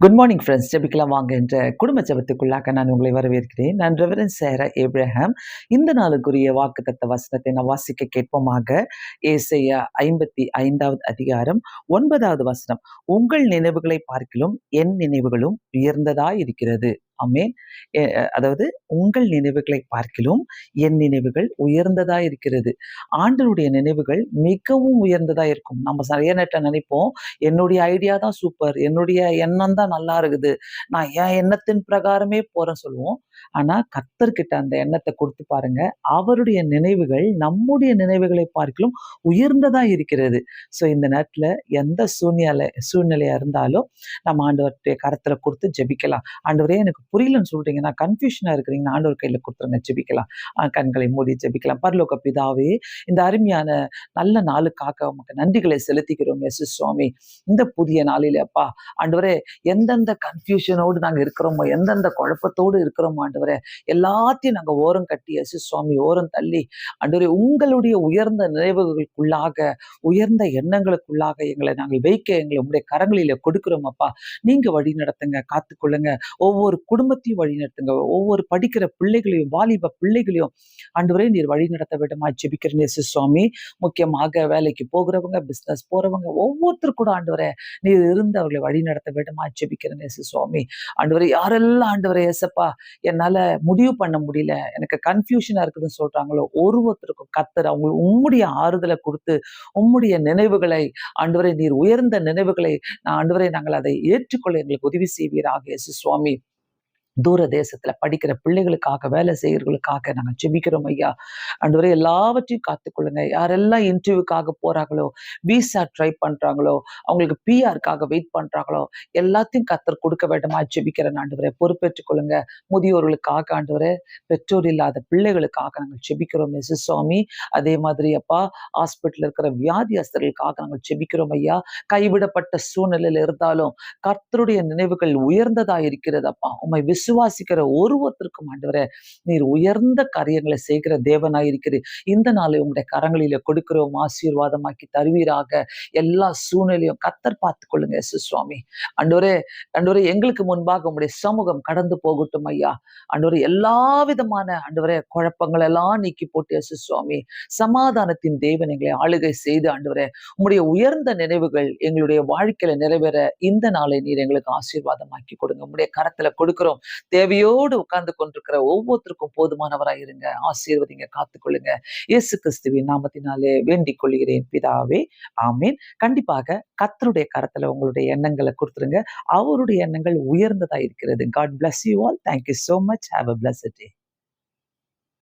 Good morning friends ஜெபிக்கலாம் வாங்க என்ற குடும்ப ஜெபத்துக்குள்ளாக நான் உங்களை வரவேற்கிறேன். நான் ரெவரன் சேர ஏப்ரஹாம் இந்த நாளுக்குரிய வாக்கு தத்த வசனத்தை நான் வாசிக்க கேட்போமாக. ஏசையா ஐம்பத்தி ஐந்தாவது அதிகாரம் ஒன்பதாவது வசனம். உங்கள் நினைவுகளை பார்க்கிலும் என் நினைவுகளும் உயர்ந்ததாய் இருக்கிறது அமேன் அதாவது உங்கள் நினைவுகளை பார்க்கிலும் என் நினைவுகள் உயர்ந்ததா இருக்கிறது. ஆண்டனுடைய நினைவுகள் மிகவும் உயர்ந்ததா இருக்கும். நம்ம நிறைய நேற்ற நினைப்போம் என்னுடைய ஐடியா தான் சூப்பர் என்னுடைய எண்ணம் தான் நல்லா இருக்குது. நான் என் எண்ணத்தின் பிரகாரமே போறேன் சொல்லுவோம். ஆனா கத்தர்கிட்ட அந்த எண்ணத்தை கொடுத்து பாருங்க அவருடைய நினைவுகள் நம்முடைய நினைவுகளை பார்க்கலும் உயர்ந்ததா இருக்கிறது. ஸோ இந்த நேரத்துல எந்த சூழ்நிலை சூழ்நிலையா இருந்தாலும் நம்ம ஆண்டவர்கிட்ட கரத்துல கொடுத்து ஜெபிக்கலாம். ஆண்டவரே எனக்கு புரியலன்னு சொல்றீங்கன்னா கன்ஃபியூஷனா இருக்கிறீங்கன்னா ஆண்டவர் கையில கொடுத்துருங்க. ஜெபிக்கலாம். கண்களை மூடி ஜெபிக்கலாம். பரலோக பிதாவே இந்த அருமையான நல்ல நாளுக்காக உமக்கு நன்றிகளை செலுத்திக்கிறோம். எஸ். சுவாமி இந்த புதிய நாளில அப்பா ஆண்டவரே எந்தெந்த கன்ஃபியூஷனோடு நாங்க இருக்கிறோமோ எந்தெந்த குழப்பத்தோடு இருக்கிறோமோ ஆண்டவரே எல்லாத்தையும் நாங்க ஓரம் கட்டி எஸ். சுவாமி ஓரம் தள்ளி ஆண்டவரே உங்களுடைய உயர்ந்த நினைவுகளுக்குள்ளாக உயர்ந்த எண்ணங்களுக்குள்ளாக எங்களை நாங்கள் வைக்க எங்களை உங்களுடைய கரங்களில கொடுக்கிறோம் அப்பா. நீங்க வழி நடத்துங்க காத்துக்கொள்ளுங்க. ஒவ்வொரு குடும்பத்தையும் வழி நடத்துங்க. ஒவ்வொரு படிக்கிற பிள்ளைகளையும் வாலிப பிள்ளைகளையும் ஆண்டவரே நீர் வழி நடத்த வேண்டுமா ஜெபிக்கிறேன் நேசு சுவாமி. முக்கியமாக வேலைக்கு போகிறவங்க பிஸ்னஸ் போறவங்க ஒவ்வொருத்தர் கூட ஆண்டவரே நீர் இருந்து அவர்களை வழி நடத்த வேண்டுமா ஜெபிக்கிறேன் நேசு சுவாமி. ஆண்டவரை யாரெல்லாம் ஆண்டவரை ஏசப்பா என்னால முடிவு பண்ண முடியல எனக்கு கன்ஃபியூஷனா இருக்குதுன்னு சொல்றாங்களோ ஒரு ஒருத்தருக்கும் கத்தர் அவங்களுக்கு உம்முடைய ஆறுதலை கொடுத்து உம்முடைய நினைவுகளை ஆண்டவரை நீர் உயர்ந்த நினைவுகளை நான் ஆண்டவரை நாங்கள் அதை ஏற்றுக்கொள்ள எங்களுக்கு உதவி செய்வீராக இயேசு சுவாமி. தூர தேசத்துல படிக்கிற பிள்ளைகளுக்காக வேலை செய்யறவங்களுக்காக நாங்க ஜெபிக்கிறோம் ஐயா. அன்று எல்லாவற்றையும் காத்துக்கொள்ளுங்க. யாரெல்லாம் இன்டர்வியூக்காக போறாங்களோ விசா ட்ரை பண்றாங்களோ அவங்களுக்கு பிஆருக்காக வெயிட் பண்றாங்களோ எல்லாத்தையும் கத்தர் கொடுக்க வேண்டுமா? ஜெபிக்கிறேன் ஆண்டு பொறுப்பேற்றுக் கொள்ளுங்க. முதியோர்களுக்காக ஆண்டு பெற்றோர் இல்லாத பிள்ளைகளுக்காக நாங்கள் ஜெபிக்கிறோம் மிஸ் சுவாமி அதே மாதிரி அப்பா ஹாஸ்பிட்டல் இருக்கிற வியாதியஸ்தர்களுக்காக நாங்கள் ஜெபிக்கிறோம் ஐயா. கைவிடப்பட்ட சூழ்நிலையில இருந்தாலும் கர்த்தருடைய நினைவுகள் உயர்ந்ததா இருக்கிறது அப்பா. உண்மை விஸ் விசுவாசிக்கிற ஒருவத்திற்கும் ஆண்டவரை நீர் உயர்ந்த காரியங்களை செய்கிற தேவனாயிருக்கிறது இந்த நாளை உங்களுடைய கரங்களில கொடுக்கிறோம் ஆசீர்வாதமாக்கி தருவீராக. எல்லா சூழ்நிலையும் கத்தர் பார்த்து கொள்ளுங்க எஸ் சுவாமி. அண்டோரே அண்டோரே எங்களுக்கு முன்பாக உங்களுடைய சமூகம் கடந்து போகட்டும் ஐயா. அண்டோரே எல்லா விதமான அண்டவரே குழப்பங்கள் எல்லாம் நீக்கி போட்டு யேசு சுவாமி. சமாதானத்தின் தேவன் எங்களை ஆளுகை செய்து ஆண்டவரே உங்களுடைய உயர்ந்த நினைவுகள் எங்களுடைய வாழ்க்கையில நிறைவேற இந்த நாளை நீர் எங்களுக்கு ஆசீர்வாதமாக்கி கொடுங்க. உங்களுடைய கரத்துல கொடுக்கிறோம். தேவையோடு உட்கார்ந்து கொண்டிருக்கிற ஒவ்வொருத்தருக்கும் போதுமானவராக இருங்க. ஆசீர்வதிங்க காத்துக்கொள்ளுங்க. இயேசு கிறிஸ்துவின் நாமத்தினாலே வேண்டிக் கொள்கிறேன் பிதாவே. ஆமீன். கண்டிப்பாக கத்தருடைய கரத்துல உங்களுடைய எண்ணங்களை கொடுத்துருங்க. அவருடைய எண்ணங்கள் உயர்ந்ததா இருக்கிறது. God bless you all thank you so much have a bless day